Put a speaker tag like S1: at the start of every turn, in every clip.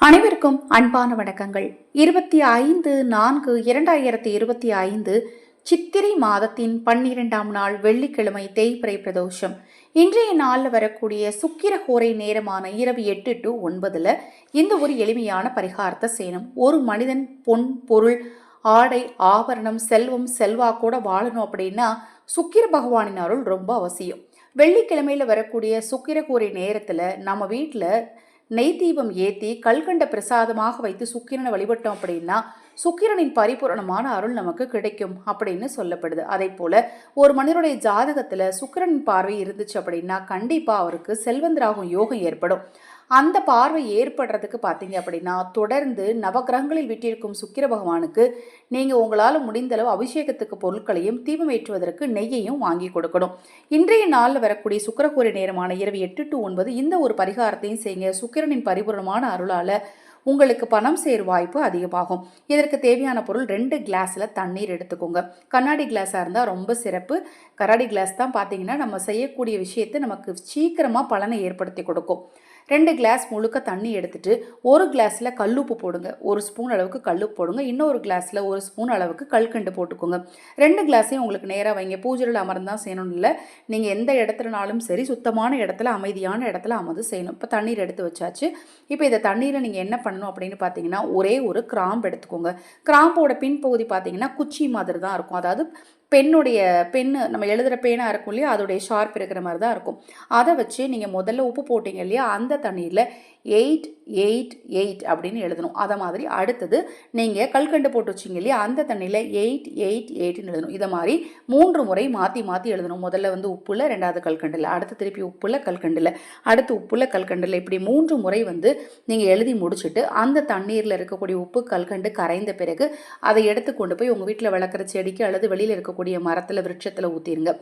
S1: அனைவருக்கும் அன்பான வணக்கங்கள். இருபத்தி ஐந்து நான்கு இரண்டாயிரத்தி இருபத்தி ஐந்து சித்திரை மாதத்தின் பன்னிரெண்டாம் நாள் வெள்ளிக்கிழமை தேய்பிரை பிரதோஷம். இன்றைய நாளில் வரக்கூடிய சுக்கிரஹோரை நேரமான இரவு எட்டு டு ஒன்பதுல இந்த ஒரு எளிமையான பரிகாரத்தை செய்யணும். ஒரு மனிதன் பொன் பொருள் ஆடை ஆபரணம் செல்வம் செல்வாக்கோட வாழணும் அப்படின்னா சுக்கிர பகவானின் அருள் ரொம்ப அவசியம். வெள்ளிக்கிழமையில் வரக்கூடிய சுக்கிரகூரை நேரத்தில் நம்ம வீட்டில் நெய் தீபம் ஏற்றி கல்கண்ட பிரசாதமாக வைத்து சுக்கிரனை வழிபட்டோம் அப்படின்னா சுக்கிரனின் பரிபூரணமான அருள் நமக்கு கிடைக்கும் அப்படின்னு சொல்லப்படுது. அதே போல ஒரு மனிதனுடைய ஜாதகத்தில் சுக்கிரனின் பார்வை இருந்துச்சு அப்படின்னா கண்டிப்பாக அவருக்கு செல்வந்தராகும் யோகம் ஏற்படும். அந்த பார்வை ஏற்படுறதுக்கு பார்த்தீங்க அப்படின்னா தொடர்ந்து நவகிரகங்களில் விட்டிருக்கும் சுக்கிர பகவானுக்கு நீங்கள் உங்களால் முடிந்தளவு அபிஷேகத்துக்கு பொருட்களையும் தீபம் ஏற்றுவதற்கு நெய்யையும் வாங்கி கொடுக்கணும். இன்றைய நாளில் வரக்கூடிய சுக்கிரகூரை நேரமான இரவு எட்டு டு ஒன்பது இந்த ஒரு பரிகாரத்தையும் செய்யுங்க. சுக்கிரனின் பரிபூர்ணமான அருளால் உங்களுக்கு பணம் சேர் வாய்ப்பு அதிகமாகும். இதற்கு தேவையான பொருள் ரெண்டு கிளாஸில் தண்ணீர் எடுத்துக்கோங்க. கண்ணாடி கிளாஸாக இருந்தால் ரொம்ப சிறப்பு. கண்ணாடி கிளாஸ் தான் பார்த்தீங்கன்னா நம்ம செய்யக்கூடிய விஷயத்தை நமக்கு சீக்கிரமாக பலனை ஏற்படுத்தி கொடுக்கும். ரெண்டு கிளாஸ் முழுக்க தண்ணி எடுத்துட்டு ஒரு கிளாஸில் கல்லுப்பு போடுங்க. ஒரு ஸ்பூன் அளவுக்கு கல்லுப்பு போடுங்க. இன்னொரு கிளாஸில் ஒரு ஸ்பூன் அளவுக்கு கல்கண்டு போட்டுக்கோங்க. ரெண்டு கிளாஸையும் உங்களுக்கு நேராக வைங்க. பூஜையில் அமர்ந்தான் செய்யணும் இல்லை. நீங்கள் எந்த இடத்துலனாலும் சரி சுத்தமான இடத்துல அமைதியான இடத்துல அமர்ந்து செய்யணும். இப்போ தண்ணீர் எடுத்து வச்சாச்சு. இப்போ இந்த தண்ணீரை நீங்கள் என்ன பண்ணணும் அப்படின்னு பார்த்தீங்கன்னா ஒரே ஒரு கிராம்பு எடுத்துக்கோங்க. கிராம்போட பின்பகுதி பார்த்தீங்கன்னா குச்சி மாதிரி தான் இருக்கும். அதாவது பெண்ணுடைய பெண்ணு நம்ம எழுதுகிற பேனாக இருக்கும் இல்லையா? அதோடைய ஷார்ப் இருக்கிற மாதிரி தான் இருக்கும். அதை வச்சு நீங்கள் முதல்ல உப்பு போட்டிங்க இல்லையா? அந்த தண்ணீரில் எயிட் எயிட் எயிட் அப்படின்னு எழுதணும். அதை மாதிரி அடுத்தது நீங்கள் கல்கண்டு போட்டு வச்சிங்க இல்லையா? அந்த தண்ணியில் எயிட் எயிட் எயிட்னு எழுதணும். இதை மாதிரி மூன்று முறை மாற்றி மாற்றி எழுதணும். முதல்ல வந்து உப்புல ரெண்டாவது கல்கண்டில். அடுத்து திருப்பி உப்புல கல்கண்டில். அடுத்து உப்புல கல்கண்டில் இப்படி மூன்று முறை வந்து நீங்கள் எழுதி முடிச்சுட்டு அந்த தண்ணீரில் இருக்கக்கூடிய உப்பு கல்கண்டு கரைந்த பிறகு அதை எடுத்து கொண்டு போய் உங்கள் வீட்டில் வளர்க்குற செடிக்கு அல்லது வெளியில் இருக்கக்கூடிய மரத்தில் விருட்சத்தில் ஊற்றிடுங்க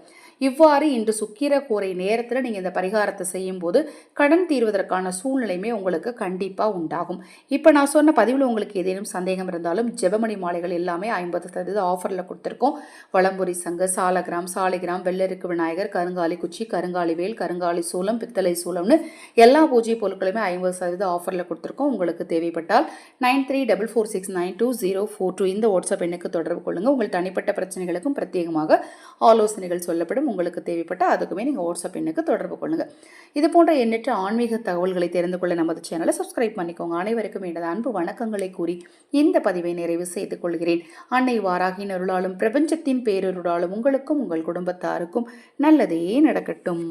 S1: இவ்வாறு இன்று சுக்கிர கூரை நேரத்தில் நீங்கள் இந்த பரிகாரத்தை செய்யும்போது கடன் தீர்வதற்கான சூழ்நிலையுமே உங்களுக்கு கண்டிப்பாக உண்டாகும். இப்போ நான் சொன்ன பதிவில் உங்களுக்கு ஏதேனும் சந்தேகம் இருந்தாலும் ஜெபமணி மாலைகள் எல்லாமே ஐம்பது சதவீதம் ஆஃபரில் கொடுத்துருக்கோம். வளம்புரி சங்கு சாலகிராம் சாலிகிராம் வெள்ளருக்கு விநாயகர் கருங்காலி குச்சி கருங்காலி வேல் கருங்காலி சூலம் பித்தளை சூலம்னு எல்லா பூஜை பொருட்களுமே ஐம்பது சதவீத ஆஃபரில் கொடுத்துருக்கோம். உங்களுக்கு தேவைப்பட்டால் nine three double four six nine two zero four two இந்த வாட்ஸ்அப் எண்ணுக்கு தொடர்பு கொள்ளுங்கள் உங்கள் தனிப்பட்ட பிரச்சனைகளுக்கும் பிரத்யேகமாக ஆலோசனைகள் சொல்லப்படும். உங்களுக்கு தேவைப்பட்டால் அதுக்குமே நீங்கள் வாட்ஸ்அப் எண்ணுக்கு தொடர்பு கொள்ளுங்கள் இது போன்ற எண்ணற்ற ஆன்மீக தகவல்களை தெரிந்து கொள்ள நமது சேனலை சப்ஸ்கிரைப் பண்ணிக்கோங்க. அனைவருக்கும் எனது அன்பு வணக்கங்களை கூறி இந்த பதிவை நிறைவு செய்து கொள்கிறேன். அன்னை வாராகின் அருளாலும் பிரபஞ்சத்தின் பேரருளாலும் உங்களுக்கும் உங்கள் குடும்பத்தாருக்கும் நல்லதே நடக்கட்டும்.